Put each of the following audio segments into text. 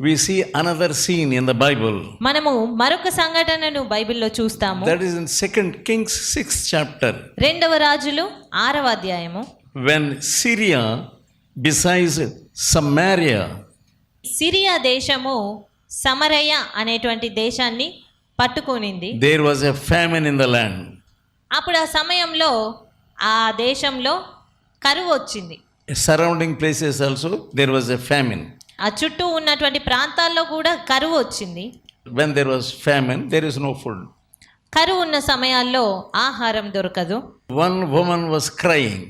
we see another scene in the Bible. మనము మరొక సంఘటనను బైబిల్లో చూస్తాము That is in Second Kings 6th chapter. రెండవ రాజులు ఆరవ అధ్యాయము When Syria besides Samaria Syria దేశము సమరయ అనేటువంటి దేశాన్ని పట్టుకొనింది there was a famine in the land. అప్పుడు ఆ సమయంలో ఆ దేశంలో కరువు వచ్చింది Surrounding places also there was a famine. ఆ చుట్టూ ఉన్నటువంటి ప్రాంతాల్లో కూడా కరువు వచ్చింది When there was famine, there is no food. కరువు ఉన్న సమయాల్లో ఆహారం దొరకదు One woman was crying.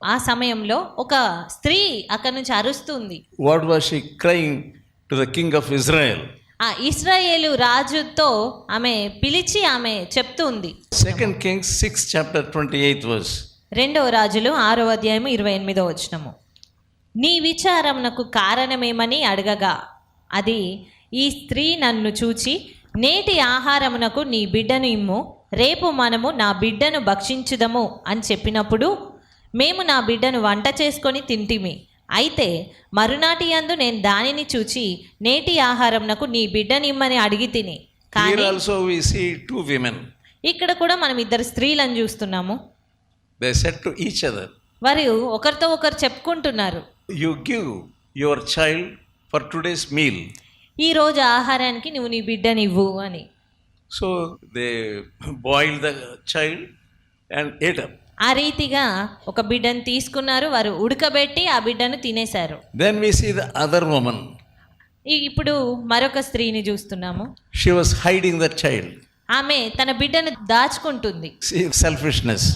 ఆ సమయంలో ఒక స్త్రీ అక్కడి నుంచి అరుస్తుంది What was she crying to the king of Israel? ఆ ఇస్రాయేలు రాజుతో ఆమె పిలిచి ఆమె చెప్తుంది Second Kings 6 chapter 28 verse. రెండవ రాజులు ఆరో అధ్యాయం ఇరవై ఎనిమిదో వచనము నీ విచారమునకు కారణమేమని అడగగా. అది ఈ స్త్రీ నన్ను చూచి నేటి ఆహారమునకు నీ బిడ్డను ఇమ్ము రేపు మనము నా బిడ్డను భక్షించుదము అని చెప్పినప్పుడు మేము నా బిడ్డను వంట చేసుకొని తింటిమి. అయితే మరునాటి యందు నేను దానిని చూచి నేటి ఆహారమునకు నీ బిడ్డనిమ్మని అడిగి తిని. కానీ two women. ఇక్కడ కూడా మనం ఇద్దరు స్త్రీలను చూస్తున్నాము. వారు ఒకరితో ఒకరు చెప్పుకుంటున్నారు. You give your child for today's meal ఈ రోజు ఆహారానికి నువ్వు నీ బిడ్డని ఇవ్వు అని. So they boil the child and ate up ఆ రీతిగా ఒక బిడ్డను తీసుకున్నారు వారు ఉడకబెట్టి ఆ బిడ్డను తినేశారు. Then we see the other woman ఇప్పుడు మరొక స్త్రీని చూస్తున్నాము. She was hiding the child ఆమె తన బిడ్డను దాచుకుంటుంది. సెల్ఫిష్నెస్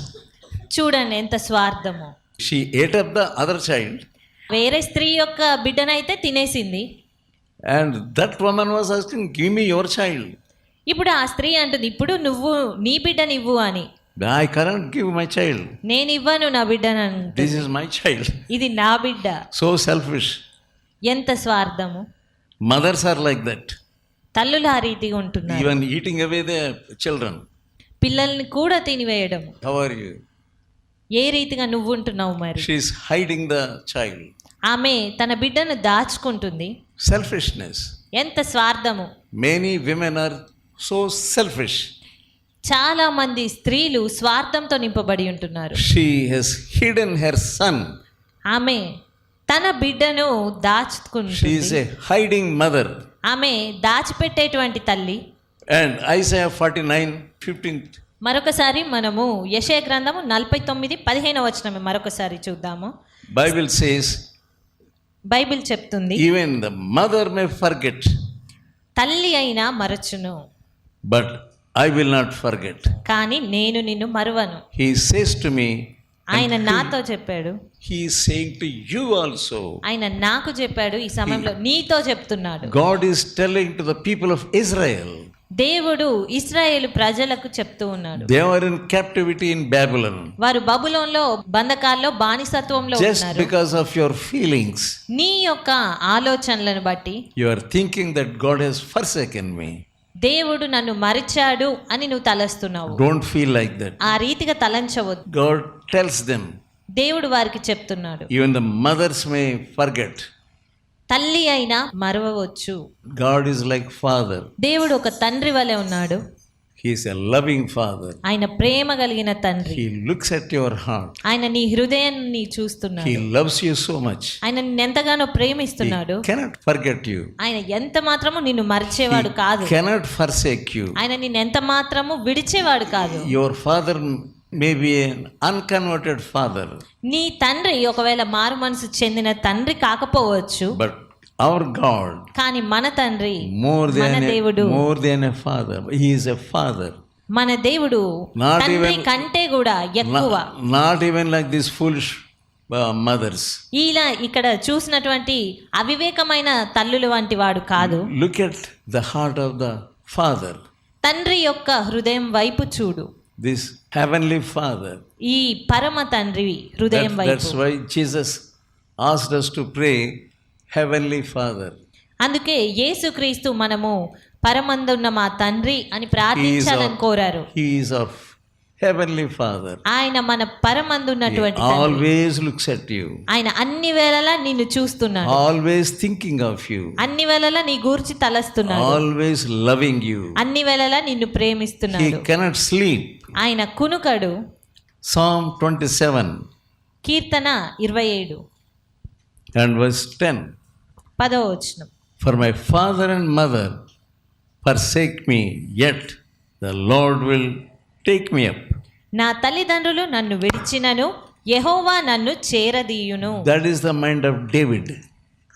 చూడండి ఎంత స్వార్థము. She ate up the other child వేరే స్త్రీ యొక్క బిడ్డనైతే తినేసింది. And that woman was asking give me your child ఇప్పుడు ఆ స్త్రీ అంటుంది ఇప్పుడు నువ్వు నీ బిడ్డని ఇవ్వు అని. I can't give my child నేను ఇవ్వను నా బిడ్డను దిస్ ఇస్ మై చైల్డ్ ఇది నా బిడ్డ. సో సెల్ఫిష్ ఎంత స్వార్థము. మదర్స్ ఆర్ లైక్ దట్ తల్లులు ఆ రీతిగా ఉంటుంది even eating away they children పిల్లల్ని కూడా తినివేయడం. హౌ ఆర్ యు ఏ రీతిగా నువ్వు ఉంటున్నావు మరి? She is hiding the child ఆమె తన బిడ్డను దాచుకుంటుంది Selfishness. ఎంత స్వార్థము Many women are so selfish. చాలా మంది స్త్రీలు స్వార్థంతో నింపబడి ఉంటున్నారు She has hidden her son. ఆమె తన బిడ్డను దాచుకుంటుంది is a hiding mother. ఆమె దాచిపెట్టేటువంటి తల్లి And Isaiah 49 15. మరొకసారి మనము యశయ గ్రంథము నలభై తొమ్మిది పదిహేను వచనం మరొకసారి చూద్దాము Bible says, బైబిల్ చెప్తుంది even the mother may forget తల్లి అయినా మరచును. But I will not forget కానీ నేను నిన్ను మరువను. హి సేస్ టు మీ ఆయన నాతో చెప్పాడు. He saying to you also ఆయన నాకు చెప్పాడు ఈ సమయంలో నీతో చెప్తున్నాడు. God is telling to the people of Israel దేవుడు ఇస్రాయేల్ ప్రజలకు చెప్తూ ఉన్నాడు. They were in captivity in Babylon వారు బబులో బంధకాల్లో బానిసత్వంలో బికాస్ ఆఫ్ యువర్ ఫీలింగ్స్ నీ యొక్క ఆలోచనలను బట్టి your thinking that God forsaken me దేవుడు నన్ను మరిచాడు అని నువ్వు తలస్తున్నావు. డోంట్ ఫీల్ లైక్ దట్ ఆ రీతిగా తలంచవద్దు. గాడ్ టెల్స్ దెం దేవుడు వారికి చెప్తున్నాడు. Even the mothers may forget తల్లి అయినా మరవవచ్చు. గాడ్ ఇస్ లైక్ ఫాదర్ దేవుడు ఒక తండ్రి వలె ఉన్నాడు. హీస్ ఎ లవింగ్ ఫాదర్ ఆయన ప్రేమ కలిగిన తండ్రి. He looks at your heart ఆయన నీ హృదయాన్ని చూస్తున్నాడు. He loves you so much ఆయన నిన్ను ఎంతగానో ప్రేమిస్తున్నాడు. కెనాట్ ఫర్గెట్ యు ఆయన ఎంత మాత్రమూ నిన్ను మర్చేవాడు కాదు. కెనాట్ ఫర్సేక్ యు ఆయన నిన్ను ఎంత మాత్రమూ విడిచేవాడు కాదు. Your father maybe unconverted father నీ తండ్రి ఒకవేళ మారు మనసు చెందిన తండ్రి కాకపోవచ్చు. బట్ our God, కానీ మన తండ్రి than a, దేవుడు more than a father, He is a father. మన దేవుడు తండ్రి కంటే కూడా ఎక్కువ even like these foolish uh, mothers. ఇలా ఇక్కడ చూసినటువంటి అవివేకమైన తల్లులు వంటి వాడు కాదు Look at the heart of the father, తండ్రి యొక్క హృదయం వైపు చూడు this heavenly father. ఈ పరమ తండ్రి హృదయం వైపు that's why Jesus asked us to pray, Heavenly Father. అందుకే యేసుక్రీస్తు మనము పరమందున్న మా తండ్రి అని ప్రార్థించాలని కోరారు. is our Heavenly Father. ఆయన మన పరమందున్నటువంటి always looks at you, ఆయన అన్ని వేళలా నిన్ను చూస్తున్నాడు. Always thinking of you, అన్ని వేళలా నీ గూర్చి తలస్తున్నాడు. Always loving you. అన్ని వేళలా నిన్ను He ప్రేమిస్తున్నాడు. cannot sleep. ఆయన కునుకడు. Psalm 27 కీర్తన ఇరవై ఏడు. And verse 10 పదవ వచనం for my father and mother forsake me at the Lord will take me up నా తల్లిదండ్రులు నన్ను విడిచినను యహోవా నన్ను చేరదీయును. That is the mind of David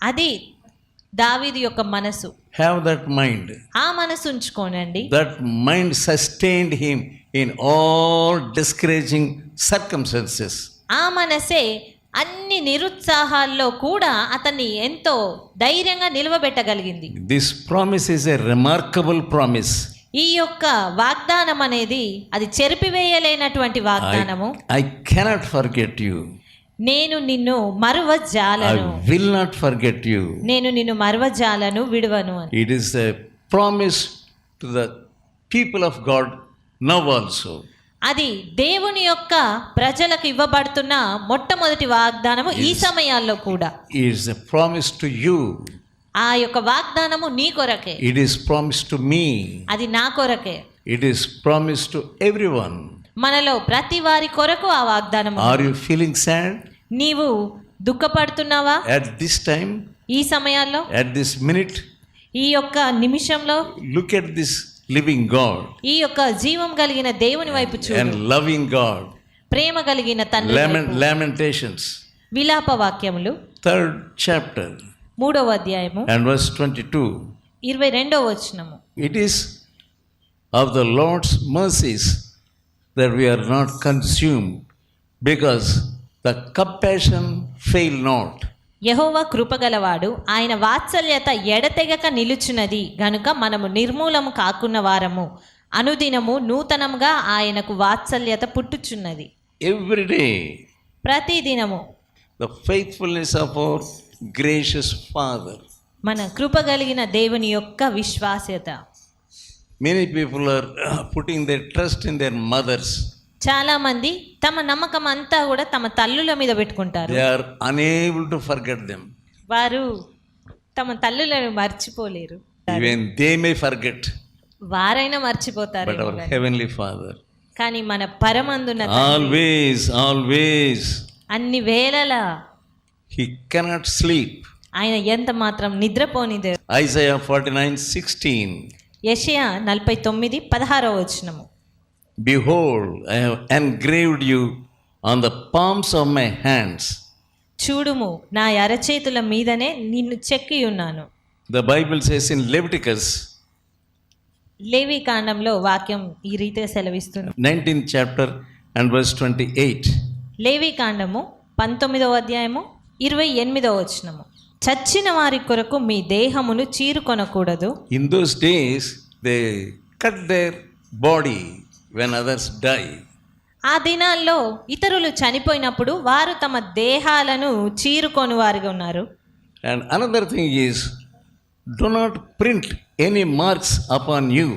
అది దావీదు యొక్క మనసు. హ్యావ్ దట్ మైండ్ ఆ మనసు ఉంచుకోనండి. That mind sustained him in all discouraging circumstances ఆ మనసే అన్ని నిరుత్సాహాల్లో కూడా అతన్ని ఎంతో ధైర్యంగా నిలవబెట్టగలిగింది. This promise is a remarkable promise ఈ యొక్క వాగ్దానం అనేది అది చెరిపివేయలేనటువంటి వాగ్దానము. ఐ కెనాట్ ఫర్గెట్ యు నేను నిన్ను మరువ మరువజాలను విల్ నాట్ ఫర్గెట్ యు నేను నిన్ను మరువజాలను విడవను it is a promise to the people of God now also అది దేవుని యొక్క ప్రజలకు ఇవ్వబడుతున్న మొట్టమొదటి వాగ్దానము ఈ సమయాల్లో కూడా. ఈజ్ ప్రామిస్ టు యూ ఆ యొక్క వాగ్దానము నీ కొరకే. It is promise to me అది నా కొరకే. It is promise to every one మనలో ప్రతి వారి కొరకు ఆ వాగ్దానం ఆర్ యు ఫీలింగ్ సాడ్ నీవు దుఃఖపడుతున్నావా? అట్ దిస్ టైం ఈ సమయాల్లో? అట్ దిస్ మినిట్ ఈ యొక్క నిమిషంలో? Look at this living God ఈ యొక్క జీవం కలిగిన దేవుని వైపు చూడు and loving God. ప్రేమ కలిగిన తండ్రి. Lamentations, విలాప వాక్యములు third chapter మూడవ అధ్యాయము and verse 22. ఇరవై రెండవ వచనము It is of the Lord's mercies that we are not consumed because the compassion fail not. యహోవా కృపగలవాడు. ఆయన వాత్సల్యత ఎడతెగక నిలుచున్నది. గనుక మనము నిర్మూలము కాకున్న వారము. అనుదినము నూతనముగా ఆయనకు వాత్సల్యత పుట్టుచున్నది. Every day, ప్రతి దినము the faithfulness of our gracious Father. మన కృప కలిగిన దేవుని యొక్క విశ్వాస్యత. Many people are uh, putting their trust in their mothers. చాలామంది తమ నమ్మకం అంతా కూడా తమ తల్లుల మీద పెట్టుకుంటారు They are unable to forget them. వారు తమ తల్లులను మర్చిపోలేరు Even they may forget, వారైనా మర్చిపోతారు but our Heavenly Father. కానీ మన పరమందున్న Always, always, అన్ని వేళలా He cannot sleep. ఆయన ఎంత మాత్రం నిద్రపోనిదే Isaiah 49 16. యషయా నలభై తొమ్మిది పదహారవ వచనము Behold, I have engraved you on the palms of my hands. చూడుము నా అరచేతుల మీదనే నిన్ను చెక్కి ఉన్నాను The Bible says in Leviticus లేవి కాండంలో వాక్యం ఈ రీతిగా సెలవిస్తుంది 19th chapter and verse 28. లేవి కాండము పంతొమ్మిదవ అధ్యాయము ఇరవై ఎనిమిదవ వచనము చచ్చిన వారి కొరకు మీ దేహమును చీరుకొనకూడదు In those days, they cut their body when others die. ఆ దినాల్లో ఇతరులు చనిపోయినప్పుడు వారు తమ దేహాలను చీరుకొని వారిగా ఉన్నారు And another thing is, do not print any marks upon you.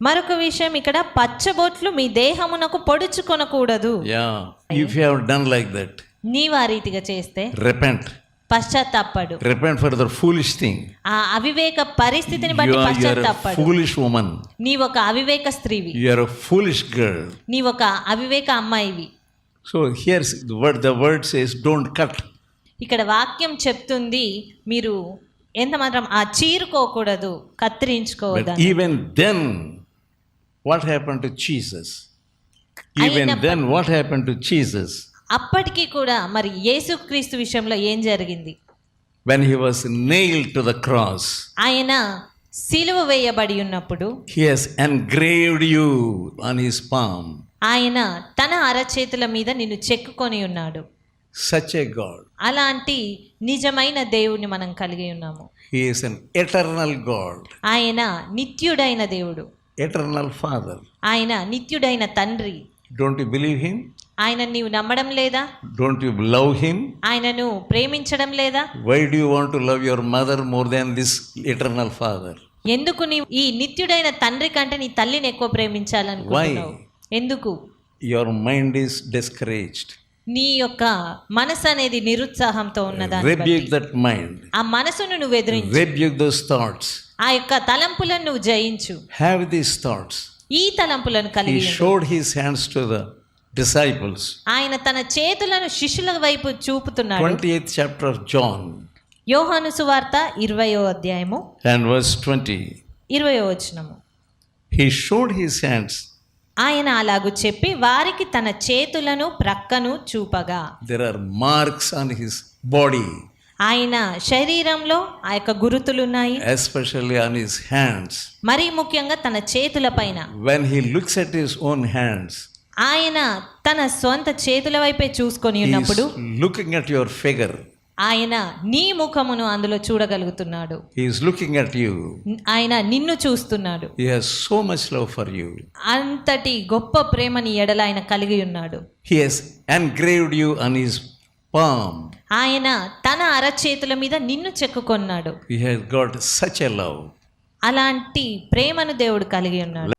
మరొక విషయం ఇక్కడ పచ్చబొట్లు మీ దేహమునకు పొడుచుకొనకూడదు Yeah, if you have done like that, నీవు ఆ రీతిగా చేస్తే repent. పశ్చాత్తాపడు. Repent for their foolish thing ఆ అవివేక పరిస్థితిని బట్టి పశ్చాత్తాపడు. ఫూలిష్ ఉమెన్ నీ ఒక అవివేక స్త్రీవి. యు ఆర్ ఫూలిష్ గర్ల్ నీ ఒక అవివేక అమ్మాయివి. So here the word the word says don't cut ఇక్కడ వాక్యం చెప్తుంది మీరు ఎంత మాత్రం ఆ చీరుకోకూడదు కత్తిరించుకోవద్దు even then what happen to Jesus even then what happen to Jesus అప్పటికీ కూడా మరి యేసుక్రీస్తు విషయంలో ఏం జరిగింది When he was nailed to the cross, ఆయన సిలువ వేయబడి ఉన్నప్పుడు he has engraved you on his palm. ఆయన తన అరచేతుల మీద నిన్ను చెక్కుకొని ఉన్నాడు Such a God. అలాంటి నిజమైన దేవుణ్ణి మనం కలిగి ఉన్నాము He is an eternal God, ఆయన నిత్యుడైన దేవుడు eternal Father. ఆయన నిత్యుడైన తండ్రి Don't you believe him? ఆయన నీవు నమ్మడం లేదా? డోంట్ యు లవ్ హిమ్ ఆయనను ప్రేమించడం లేదా? Why do you want to love your mother more than this eternal father ఎందుకు నీవు ఈ నిత్యుడైన తండ్రి కంటే నీ తల్లిని ఎక్కువ ప్రేమించాలనుకుంటున్నావు? ఎందుకు? యువర్ మైండ్ ఇస్ డిస్కరేజ్డ్ నీ యొక్క మనసు అనేది నిరుత్సాహంతో ఉన్నదా రెబ్యూక్ దట్ మైండ్ ఆ మనసును నువ్వు ఎదురు రెబ్యూక్ దోస్ థాట్స్ ఆ యొక్క తలంపులను నువ్వు జయించు. హ్యావ్ దిస్ థాట్స్ ఈ తలంపులను కలిగి showed his hands to the disciples. ఆయన తన చేతులను శిష్యుల వైపు చూపుతున్నాడు 28th chapter of John యోహాను సువార్త ఇరవయో అధ్యాయము and verse 20. ఇరవయో వచనము He showed his hands. ఆయన అలాగు చెప్పి వారికి తన చేతులను ప్రక్కను చూపగా There are marks on his body, ఆయన శరీరంలో ఆ యొక్క గురుతులున్నాయి especially on his hands. మరీ ముఖ్యంగా తన చేతుల పైన When he looks at his own hands, ఆయన తన సొంత చేతుల వైపే చూసుకొని ఉన్నప్పుడు looking at your figure. ఆయన నీ ముఖమును అందులో చూడగలుగుతున్నాడు is looking at you. ఆయన నిన్ను చూస్తున్నాడు He has so much love for you. అంతటి గొప్ప ప్రేమని ఎడల ఆయన కలిగి ఉన్నాడు He has engraved you on his palm. ఆయన తన అరచేతుల మీద నిన్ను చెక్కుకొన్నాడు He has got such a love. అలాంటి ప్రేమను దేవుడు కలిగి ఉన్నాడు